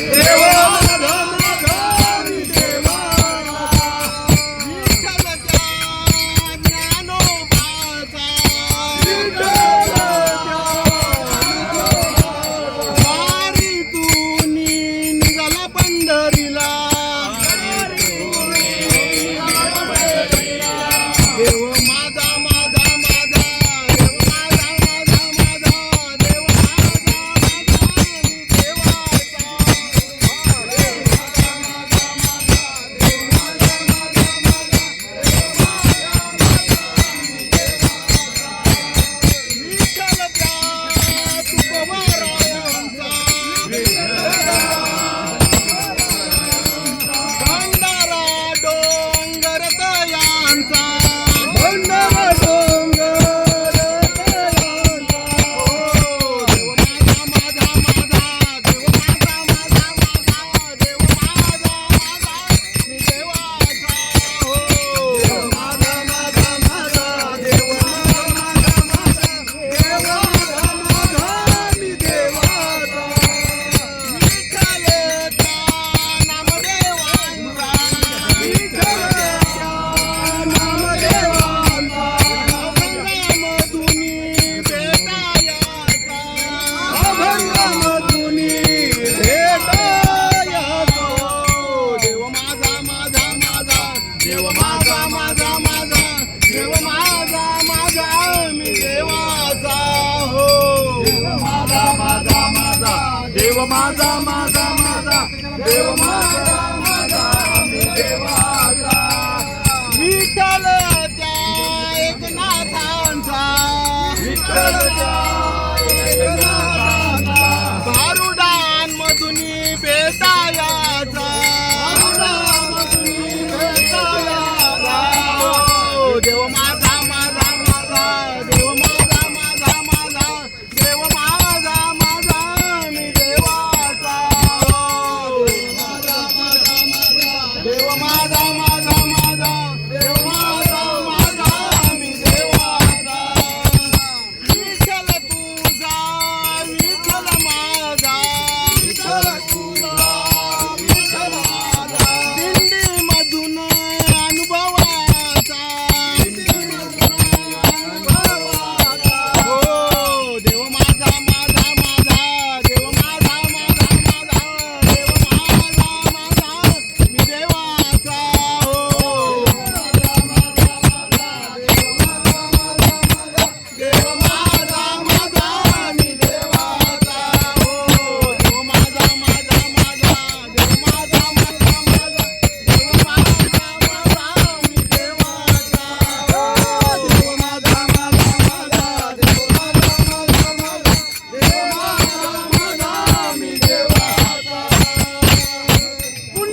Eu माझा माझा माझा देव माझा माझा माझा देव माझा माझा मी देवाचा विठ्ठल एकनाथांचा विठ्ठल